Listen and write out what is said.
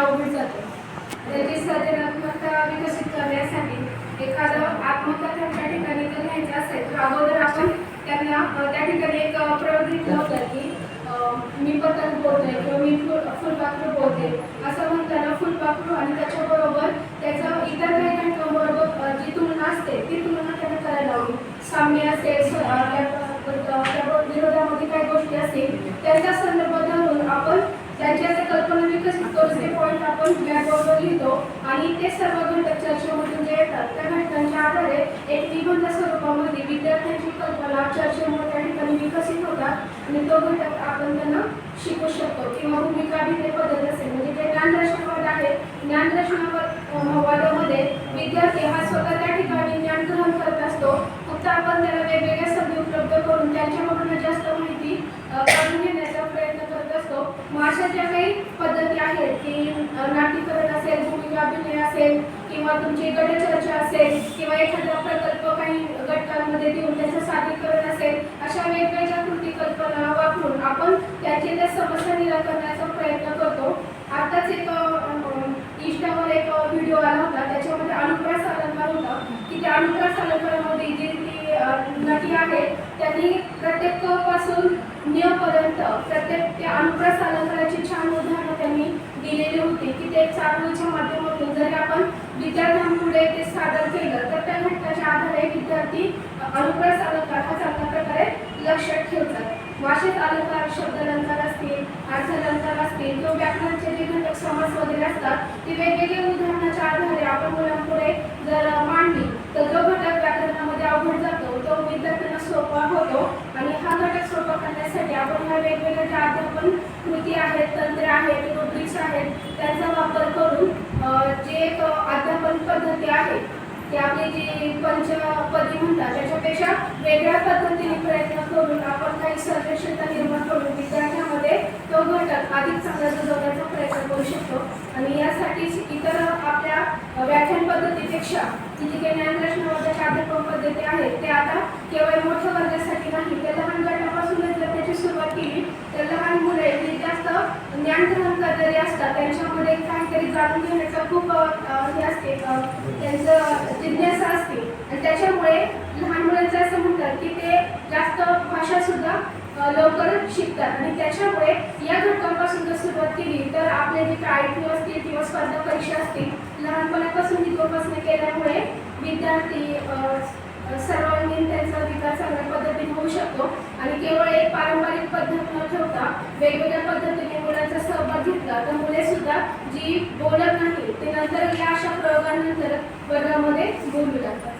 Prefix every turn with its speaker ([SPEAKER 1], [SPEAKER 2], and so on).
[SPEAKER 1] अवघड जातं. त्याची सर्जनात्मकता विकसित करण्यासाठी एखादं आत्मकथन त्या ठिकाणी जर घ्यायचं असेल तर अगोदर आपण त्यांना त्या ठिकाणी एक प्रवृत्ती ठेवतात की मी पतंग बोलते किंवा मी फुल फुलपाखरू बोलते. असं म्हणताना फुलपाखरू आणि त्याच्याबरोबर त्याचं इतर काही घटकांबरोबर जी तुलना असते ती तुलना त्यांना करायला हवी. साम्य असेल त्या- विरोधामध्ये काही गोष्टी असतील त्यांचा संदर्भ धरून आपण त्यांच्या ज्या कल्पना विकसित करून ते पॉईंट आपण ब्लॅकबोर्डवर लिहितो आणि ते सर्व घटक चर्चेमधून जे येतात त्या घटकांच्या आधारे एक निबंध स्वरूपामध्ये विद्यार्थ्यांची कल्पना चर्चेमुळे त्या ठिकाणी विकसित होतात आणि तो घटक आपण त्यांना शिकू शकतो किंवा भूमिका अभिनय बदल असेल. म्हणजे जे ज्ञानदर्शनवाद आहे ज्ञानदर्शनवादामध्ये विद्यार्थी हा स्वतः त्या ठिकाणी ज्ञान ग्रहण करत असतो. फक्त आपण त्याला वेगवेगळ्या संधी उपलब्ध करून त्यांच्याकडून जास्त माहिती अ, काढून घेण्याचा प्रयत्न करत असतो. मग अशा ज्या काही पद्धती आहेत की नाट्यकरण असेल भूमिका अभिनय असेल किंवा तुमची गटचर्चा असेल किंवा एखादा प्रकल्प काही घटकांमध्ये देऊन त्याचं सादरीकरण असेल अशा वेगवेगळ्या कृती कल्पना वापरून आपण त्याचे त्या समस्या निराकरणाचा प्रयत्न करतो. आताच एक इंस्टावर एक व्हिडिओ आला होता त्याच्यामध्ये अनुप्रास अलंकार होता की त्या अनुप्रास अलंकारामध्ये जी ती नटी आहे त्यांनी प्रत्येकपासून न्यपर्यंत प्रत्येक त्या अनुप्रास अलंकाराची छान उदाहरण दिलेली होती की ते चालूच्या माध्यमातून जरी आपण विद्यार्थ्यांपुढे ते सादर केलं तर त्या घटकाच्या आधारे विद्यार्थी अनुप्रास अलंकार हा चांगल्या प्रकारे लक्षात ठेवतात. भाषेत अलंकार शब्द अलंकार असतील अर्थ अलंकार असतील किंवा व्याकरणाचे जे घटक समास वगैरे असतात ते वेगवेगळ्या उदाहरणाच्या आधारे आपण मुलांपुढे जर मांडली तर जो घटक व्याकरणामध्ये अवघड जातो तो विद्यार्थ्यांना सोपा होतो. आणि हा घटक सोपा करण्यासाठी आपण ह्या वेगवेगळ्या ज्या अध्यापन कृती आहेत तंत्रे आहेत रुब्रिक्स आहेत त्यांचा वापर करून जे एक अध्यापन पद्धती आहे की आपली जी पंचपदी म्हणतात त्याच्यापेक्षा वेगळ्या पद्धतीने प्रयत्न करून आपण काही सर्वेक्षणता निर्माण करून विद्यार्थ्यांमध्ये तो घटक अधिक चांगला रुजवण्याचा प्रयत्न करू शकतो. आणि यासाठी इतर आपल्या व्याख्यान पद्धतीपेक्षा जी जी काही ज्ञानदर्शनावादाच्या अध्यापन पद्धती आहेत ते आता केवळ मोठ्या वर्गासाठी नाही त्या लहान गटापासूनच जर त्याची सुरुवात केली तर लहान मुले जी जास्त ज्ञान ग्रहण करणारी असतात. त्यांच्यामध्ये काहीतरी जाणून घेण्याचा खूप हे असते. त्यांचं जिज्ञासा असते. आणि त्याच्यामुळे लहान मुलांचं असं म्हणतात की ते जास्त भाषा सुद्धा लवकर शिकतात. आणि त्याच्यामुळे या घटकांपासून जर सुरुवात केली तर आपले जे काय क्यू असतील किंवा स्पर्धा परीक्षा असतील लहानपणापासून ही जोपासना केल्यामुळे विद्यार्थी सर्वांगीण त्यांचा विकास चांगल्या पद्धतीने होऊ शकतो. आणि केवळ एक पारंपरिक पद्धत न ठेवता वेगवेगळ्या पद्धती तर मुले सुद्धा जी बोलत नाही ते नंतर या अशा प्रयोगानंतर वर्गामध्ये बोलू लागतात.